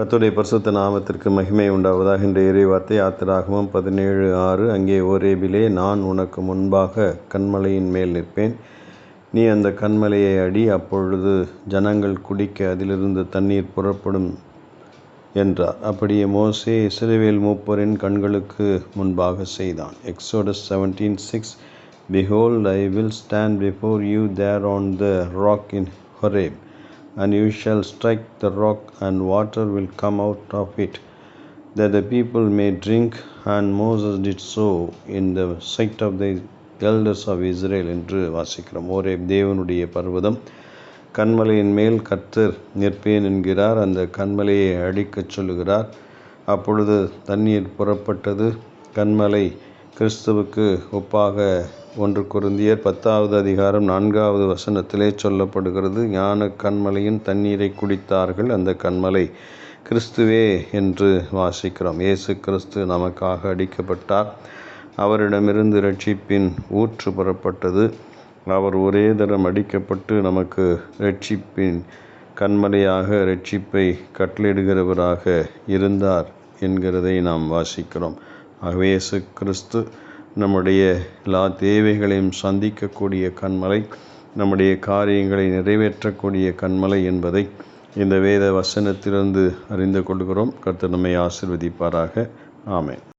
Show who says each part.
Speaker 1: கத்துடைய பரிசுத்த நாமத்திற்கு மகிமை உண்டாவதாக. என்ற இறைவார்த்தை ஆத்திராகமம் பதினேழு ஆறு. அங்கே ஓரேபிலே நான் உனக்கு முன்பாக கண்மலையின் மேல் நிற்பேன். நீ அந்த கண்மலையை அடி அப்பொழுது ஜனங்கள் குடிக்க அதிலிருந்து தண்ணீர் புறப்படும் என்றார். அப்படியே மோசே இஸ்ரவேல் மூப்பரின் கண்களுக்கு முன்பாக செய்தான். Exodus seventeen six behold I will stand before you there on the rock in Horeb and you shall strike the rock, and water will come out of it, that the people may drink. And Moses did so in the sight of the elders of Israel என்று வாசிக்கிறோம் Horeb தேவனுடைய பர்வதம் கண்மலையின் மேல் கர்த்தர் நிற்பேன் என்கிறார் அந்த கண்மலையை அடிக்கச் சொல்லுகிறார் அப்பொழுது தண்ணீர் புறப்பட்டது கண்மலை கிறிஸ்துவுக்கு ஒப்பாக ஒன்று குருந்தியர் பத்தாவது அதிகாரம் நான்காவது வசனத்திலே சொல்லப்படுகிறது ஞான கண்மலையின் தண்ணீரை குடித்தார்கள் அந்த கண்மலை கிறிஸ்துவே என்று வாசிக்கிறோம். இயேசு கிறிஸ்து நமக்காக அடிக்கப்பட்டார். அவரிடமிருந்து ரட்சிப்பின் ஊற்று புறப்பட்டது. அவர் ஒரே தரம் அடிக்கப்பட்டு நமக்கு ரட்சிப்பின் கண்மலையாக ரட்சிப்பை கட்டளிடுகிறவராக இருந்தார் என்கிறதை நாம் வாசிக்கிறோம். ஆகவே இயேசு கிறிஸ்து நம்முடைய எல்லா தேவைகளையும் சந்திக்கக்கூடிய கண்மலை நம்முடைய காரியங்களை நிறைவேற்றக்கூடிய கண்மலை என்பதை இந்த வேத வசனத்திலிருந்து அறிந்து கொள்கிறோம். கர்த்தர் நம்மை ஆசிர்வதிப்பாராக. ஆமென்.